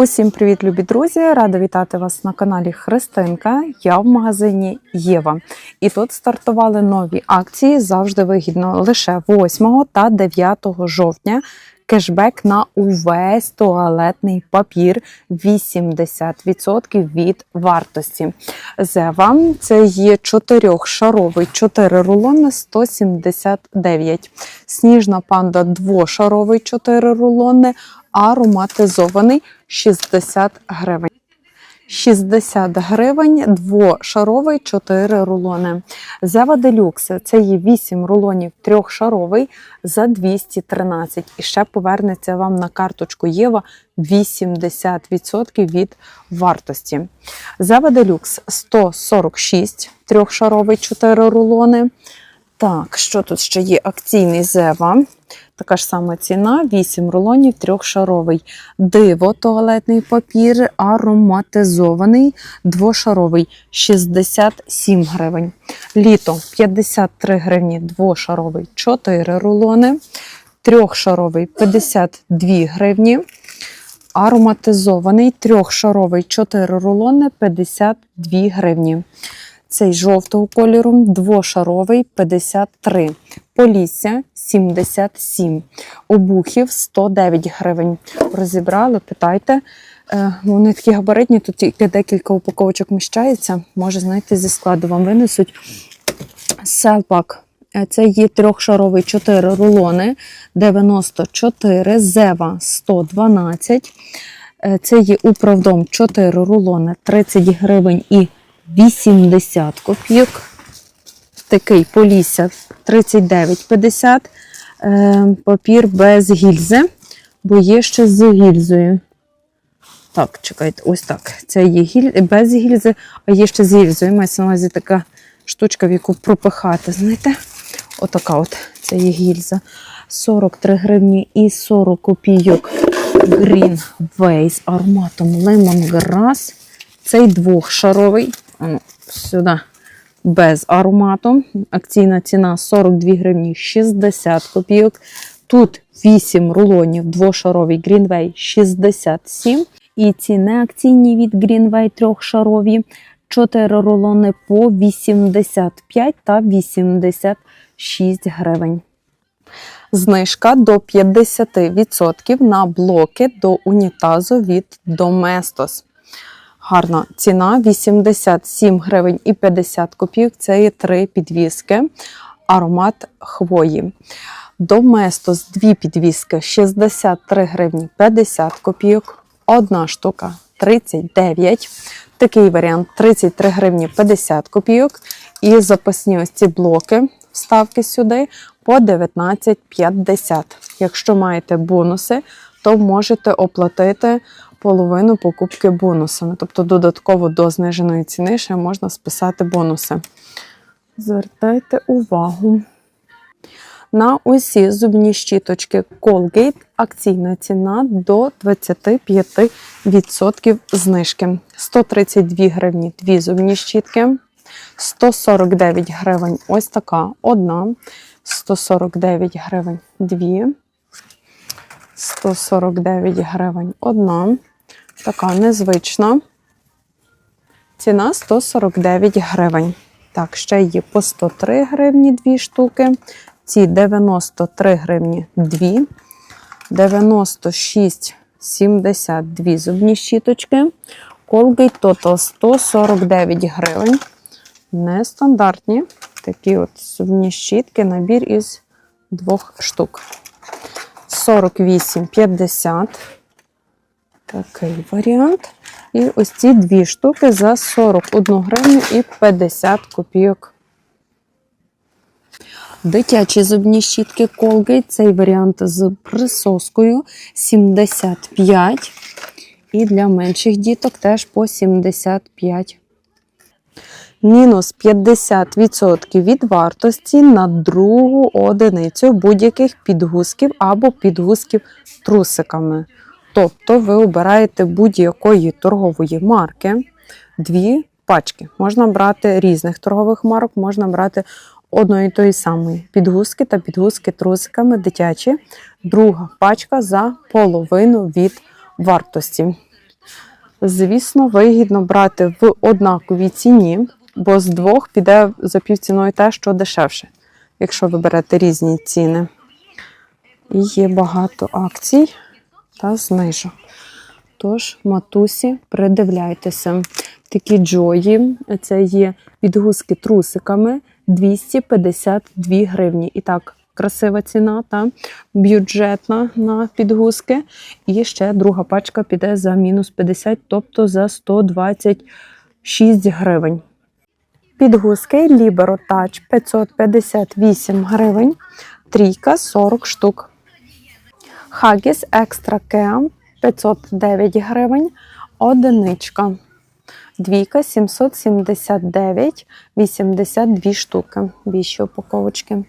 Усім привіт, любі друзі! Рада вітати вас на каналі Христинка. Я в магазині Єва. І тут стартували нові акції завжди вигідно лише 8 та 9 жовтня. Кешбек на увесь туалетний папір 80% від вартості. Зева це є 4-шаровий 4 рулони 179. Сніжна панда двошаровий 4 рулони ароматизований 60 гривень. 60 гривень, двошаровий 4 рулони. Зева Делюкс це є 8 рулонів трьохшаровий за 213. І ще повернеться вам на карточку Єва 80% від вартості. Зева Делюкс 146, трьохшаровий 4 рулони. Так, що тут ще є? Акційний Зева. Така ж сама ціна, 8 рулонів, трьохшаровий. Диво, туалетний папір, ароматизований, двошаровий, 67 гривень. Літо 53 гривні, двошаровий, 4 рулони. Трьохшаровий 52 гривні. Ароматизований, трьохшаровий, 4 рулони, 52 гривні. Цей жовтого кольору, двошаровий 53. Полісся 77. Обухів 109 гривень. Розібрали, питайте. Е, Вони такі габаритні, тут тільки декілька упаковочок вміщається. Може, знаєте, зі складу вам винесуть. Селпак. Е, Це є трьохшаровий 4 рулони 94, Зева 112. Е, Це є управдом 4 рулони 30 гривень і 80 копійок. Такий Полісся 39,50. Е, Папір без гільзи, бо є ще з гільзою. Так, чекайте, ось так. Це є гіль... без гільзи, а є ще з гільзою. Мається на увазі така штучка, в яку пропихати. Знаєте? Отака от це є гільза. 43 гривні і 40 копійок. Green Way з ароматом Lemongrass. Цей двохшаровий. Сюди без аромату. Акційна ціна 42 гривні 60 копійок. Тут 8 рулонів двошаровий Greenway 67. І ці неакційні від Greenway трьохшарові. 4 рулони по 85 та 86 гривень. Знижка до 50% на блоки до унітазу від Domestos. Гарна ціна 87 гривень і 50 копійок. Це є три підвіски. Аромат хвої. Доместос дві підвіски 63 гривні 50 копійок. Одна штука 39. Такий варіант 33 гривні 50 копійок. І запасні ось ці блоки вставки сюди по 19,50. Якщо маєте бонуси, то можете оплатити половину покупки бонусами. Тобто додатково до зниженої ціни ще можна списати бонуси. Звертайте увагу. На усі зубні щіточки Colgate акційна ціна до 25% знижки. 132 гривні дві зубні щітки, 149 гривень ось така одна, 149 гривень дві, 149 гривень одна. Така незвична. Ціна 149 гривень. Так, ще є по 103 гривні дві штуки. Ці 93 гривні дві. 96,72 зубні щіточки. Colgate Total 149 гривень. Нестандартні. Такі от зубні щітки, набір із двох штук. 48,50. Такий варіант. І ось ці дві штуки за 41 гривню і 50 копійок. Дитячі зубні щітки Colgate. Цей варіант з присоскою 75. І для менших діток теж по 75. Мінус 50% від вартості на другу одиницю будь-яких підгузків або підгузків трусиками. Тобто ви обираєте будь-якої торгової марки дві пачки. Можна брати різних торгових марок, можна брати одної тої самої підгузки та підгузки трусиками дитячі. Друга пачка за половину від вартості. Звісно, вигідно брати в однаковій ціні, бо з двох піде за півціною те, що дешевше, якщо ви берете різні ціни. І є багато акцій та знижок. Тож, матусі, придивляйтеся. Такі джої, це є підгузки трусиками 252 гривні. І так, красива ціна та бюджетна на підгузки. І ще друга пачка піде за мінус 50, тобто за 126 гривень. Підгузки Libero Touch 558 гривень, трійка 40 штук. Хагіс Екстра Кеа 509 гривень, одиничка. Двійка 779, 82 штуки. Більші упаковочки.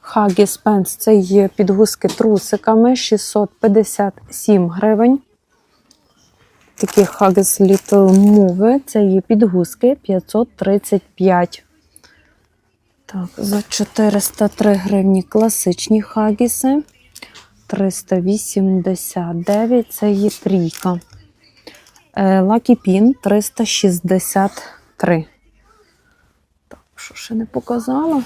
Хагіс Пенс це є підгузки трусиками 657 гривень. Такі Huggies Little Move, це є підгузки 535. Так, за 403 гривні класичні хагіси. 389 це є трійка. Lucky Pin 363. Так, що ще не показала?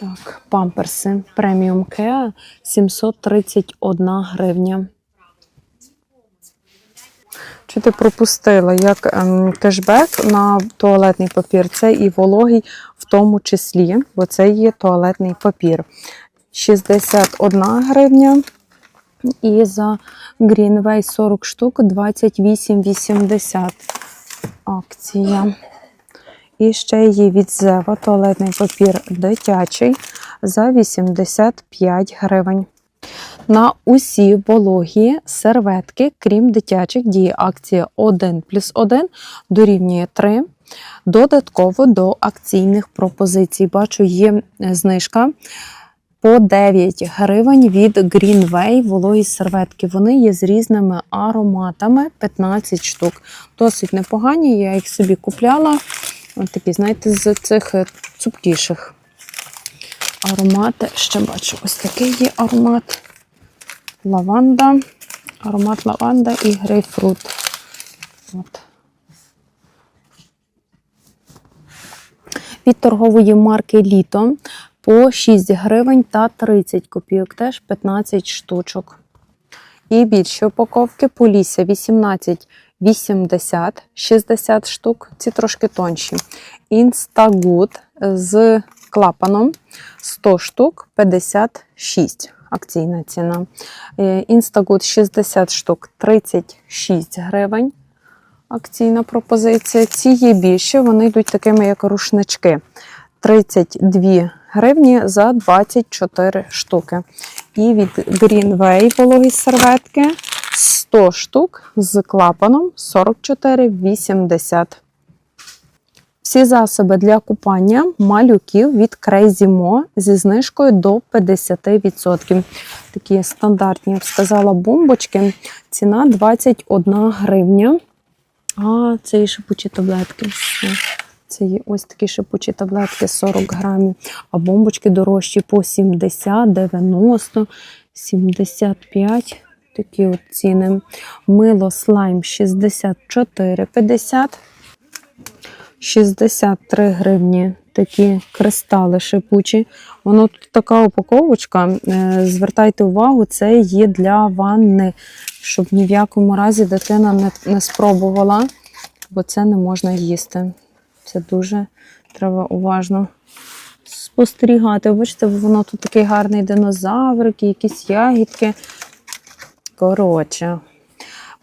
Так, памперси преміум Kea 731 гривня. Чи ти пропустила як ем, кешбек на туалетний папір? Це і вологий в тому числі, бо це є туалетний папір. 61 гривня. І за Greenway 40 штук 28,80 акція. І ще є від Зева туалетний папір дитячий за 85 гривень. На усі вологі серветки, крім дитячих, діє акція 1 плюс 1 дорівнює 3. Додатково до акційних пропозицій. Бачу, є знижка по 9 гривень від Greenway вологі серветки. Вони є з різними ароматами 15 штук. Досить непогані. Я їх собі купляла. Ось такі, знаєте, з цих е, цупкіших. Аромати. Ще бачу, ось такий є аромат. Лаванда. Аромат лаванда і грейпфрут. От. Від торгової марки Літо по 6 гривень та 30 копійок, теж 15 штучок. І більші упаковки Полісся 18 80, 60 штук, ці трошки тонші. Instagood з клапаном 100 штук 56 акційна ціна. Е, Instagood 60 штук 36 гривень. Акційна пропозиція. Ці є більші, вони йдуть такими, як рушнички. 32 гривні за 24 штуки. І від Greenway вологі серветки 100 штук з клапаном 44,80. Всі засоби для купання малюків від Crazy Mo зі знижкою до 50%. Такі стандартні, я б сказала, бомбочки. Ціна 21 гривня. А, це і шипучі таблетки. Все. Це є ось такі шипучі таблетки 40 грамів, а бомбочки дорожчі по 70, 90, 75. Такі от ціни. Мило слайм 64,50. 63 гривні. Такі кристали шипучі. Воно тут така упаковочка. Е, Звертайте увагу, це є для ванни, щоб ні в якому разі дитина не, не спробувала, бо це не можна їсти. Це дуже треба уважно спостерігати. Бачите, воно тут такий гарний динозаврик, якісь ягідки. Коротше,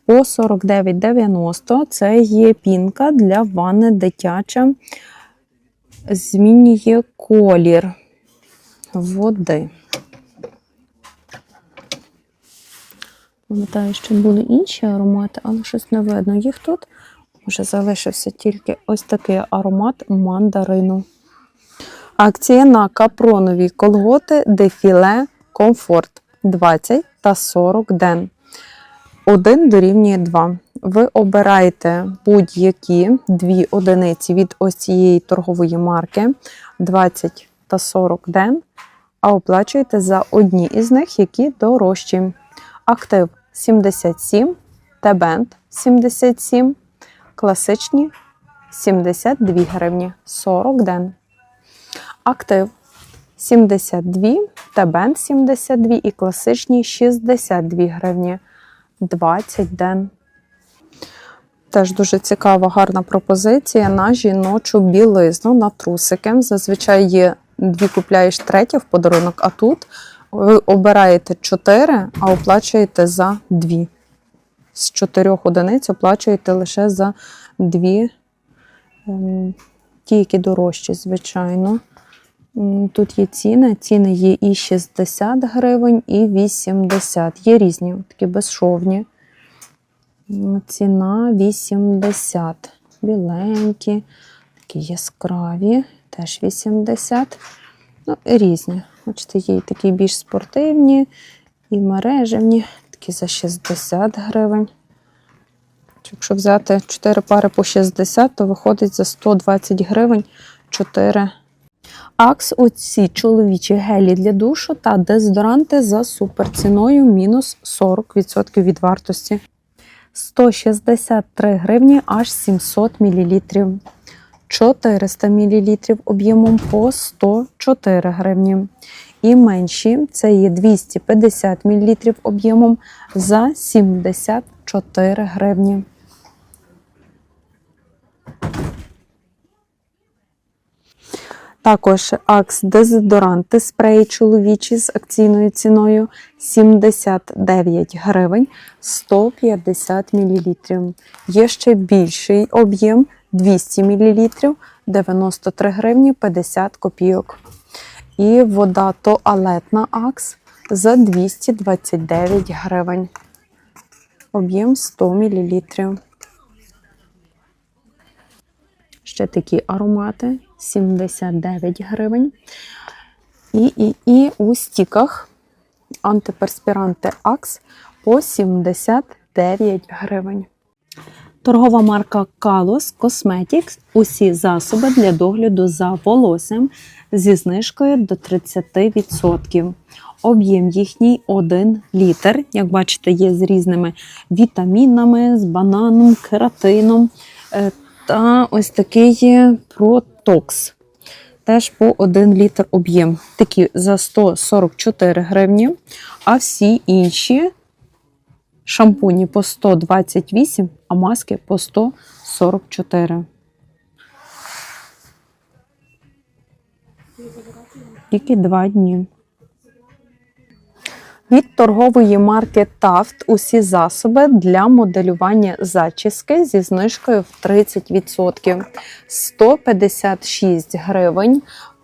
по 49,90 це є пінка для ванни дитяча. Змінює колір води. Пам'ятаю, що були інші аромати, але щось не видно. Їх тут вже залишився тільки ось такий аромат мандарину. Акція на капронові колготи дефіле комфорт 20 та 40 ден. 1 дорівнює 2. Ви обираєте будь-які дві одиниці від ось цієї торгової марки 20 та 40 ден, а оплачуєте за одні із них, які дорожчі. Актив 77, T-Band 77, класичні 72 гривні 40 ден. Актив 72, T-Band 72 і класичні 62 гривні 20 ден. Теж дуже цікава, гарна пропозиція на жіночу білизну на трусики. Зазвичай є дві купляєш третя в подарунок, а тут ви обираєте 4, а оплачуєте за 2. З 4 одиниць оплачуєте лише за 2, ем, ті, які дорожчі, звичайно. Тут є ціни. Ціни є і 60 гривень, і 80. Є різні, такі безшовні. Ціна 80. Біленькі, такі яскраві, теж 80. Ну, різні. Бачите, є і такі більш спортивні, і мережевні, такі за 60 гривень. Якщо взяти 4 пари по 60, то виходить за 120 гривень 4 Акс оці чоловічі гелі для душу та дезодоранти за суперціною мінус 40% від вартості. 163 гривні аж 700 мл. 400 мл об'ємом по 104 гривні. І менші це є 250 мл об'ємом за 74 гривні. Також Акс дезодоранти спреї чоловічі з акційною ціною 79 гривень 150 мл. Є ще більший об'єм 200 мл 93 гривні 50 копійок. І вода туалетна Акс за 229 гривень. Об'єм 100 мл. Ще такі аромати 79 гривень. І, і, і у стіках антиперспіранти Акс по 79 гривень. Торгова марка Kalos Cosmetics. Усі засоби для догляду за волоссям зі знижкою до 30%. Об'єм їхній 1 літр. Як бачите, є з різними вітамінами, з бананом, кератином. Е, Та ось такий протокс. Теж по 1 літр об'єм. Такі за 144 гривні, а всі інші шампуні по 128, а маски по 144. Тільки два дні. Від торгової марки Taft усі засоби для моделювання зачіски зі знижкою в 30%. 156 гривень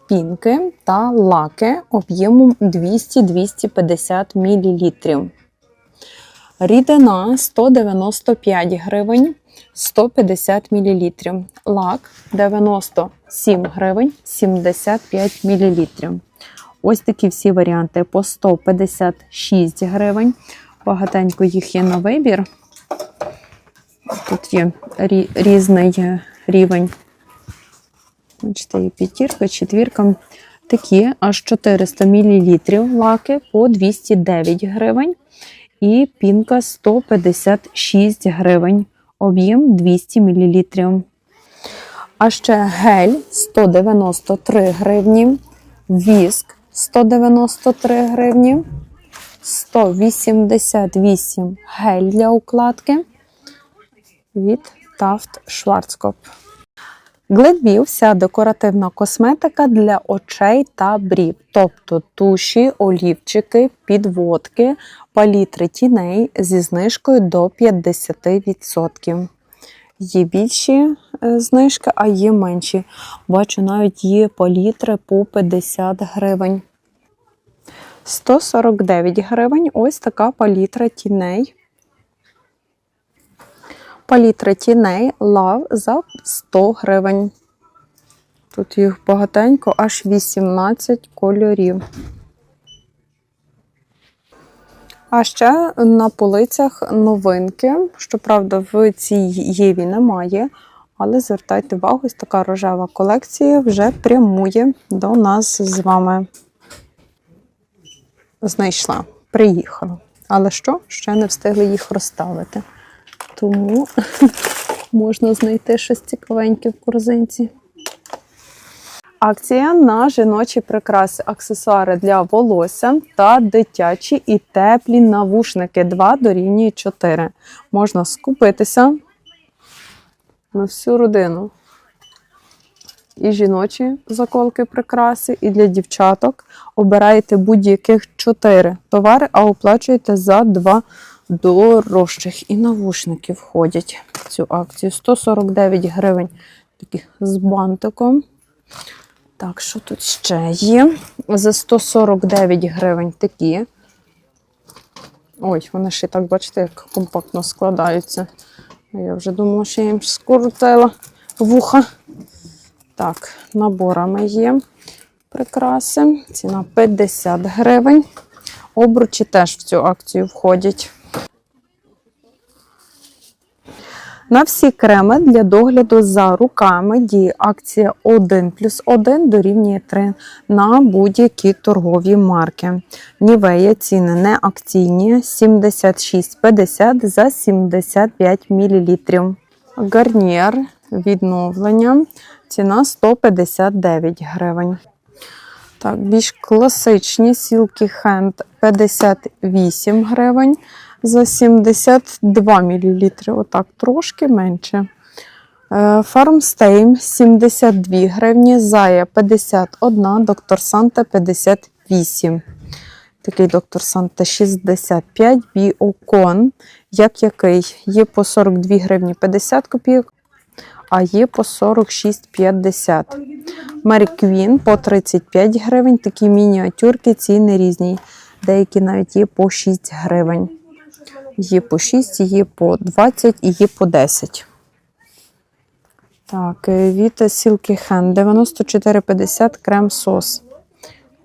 пінки та лаки об'ємом 200-250 мл. Рідина 195 гривень 150 мл. Лак 97 гривень 75 мл. Ось такі всі варіанти по 156 гривень. Багатенько їх є на вибір. Тут є різний рівень. Бачите, є п'ятірка, четвірка. Такі аж 400 мл лаки по 209 гривень. І пінка 156 гривень. Об'єм 200 мл. А ще гель 193 гривні. Віск 193 гривні. 188 гель для укладки від Taft Schwarzkopf. Гледбі вся декоративна косметика для очей та брів, тобто туші, олівчики, підводки, палітри тіней зі знижкою до 50%. Є більші е, знижки, а є менші. Бачу, навіть є палітри по 50 гривень. 149 гривень. Ось така палітра тіней. Палітра тіней лав за 100 гривень. Тут їх багатенько, аж 18 кольорів. А ще на полицях новинки. Щоправда, в цій Єві немає. Але звертайте увагу, ось така рожева колекція вже прямує до нас з вами. Знайшла, приїхала. Але що? Ще не встигли їх розставити. Тому можна знайти щось цікавеньке в корзинці. Акція на жіночі прикраси, аксесуари для волосся та дитячі і теплі навушники 2 дорівнює 4. Можна скупитися на всю родину. І жіночі заколки прикраси, і для дівчаток. Обираєте будь-яких 4 товари, а оплачуєте за 2 дорожчих. І навушники входять в цю акцію. 149 гривень такі з бантиком. Так, що тут ще є? За 149 гривень такі. Ой, вони ще так, бачите, як компактно складаються. Я вже думала, що я їм скрутила вуха. Так, наборами є прикраси. Ціна 50 гривень. Обручі теж в цю акцію входять. На всі креми для догляду за руками діє акція 1 плюс 1 дорівнює 3 на будь-які торгові марки. Нівея ціни не акційні 76,50 за 75 мл. Гарнір відновлення ціна 159 гривень. Так, більш класичні сілки хенд 58 гривень за 72 мл. Отак, трошки менше. Фармстейм 72 гривні, Зая 51, доктор Санта 58. Такий доктор Санта 65, Біокон. Як який? Є по 42 гривні 50 копійок, а є по 46,50. Мері Квін по 35 гривень. Такі мініатюрки, ціни різні. Деякі навіть є по 6 гривень. Є по 6, є по 20 і є по 10. Так, Віта Сілкі Хен 94,50 крем сос.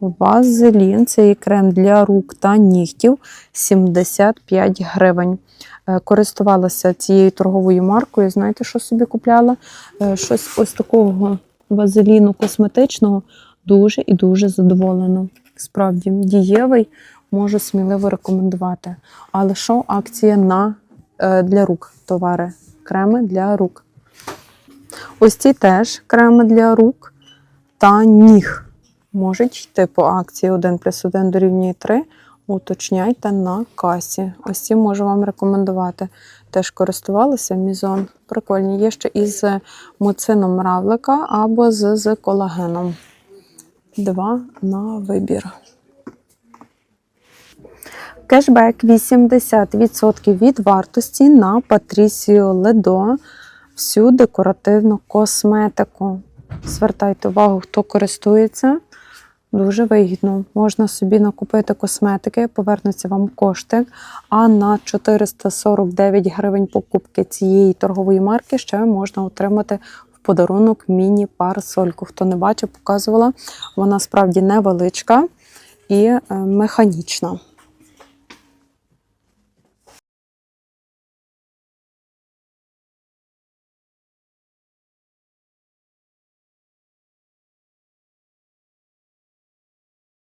Вазелін, це є крем для рук та нігтів 75 гривень. Е, Користувалася цією торговою маркою. Знаєте, що собі купляла? Е, Щось ось такого вазеліну косметичного. Дуже і дуже задоволена. Справді, дієвий, можу сміливо рекомендувати. Але що акція на е, для рук товари? Креми для рук. Ось ці теж креми для рук та ніг можуть йти по акції 1 плюс 1 дорівнює 3. Уточняйте на касі. Ось ці можу вам рекомендувати. Теж користувалися мізон. Прикольні. Є ще із муцином равлика або з, з колагеном. Два на вибір. Кешбек 80% від вартості на Патрісіо Ледо всю декоративну косметику. Звертайте увагу, хто користується. Дуже вигідно. Можна собі накупити косметики, повернуться вам кошти. А на 449 гривень покупки цієї торгової марки ще можна отримати в подарунок міні-парасольку. Хто не бачив, показувала. Вона справді невеличка і е, механічна.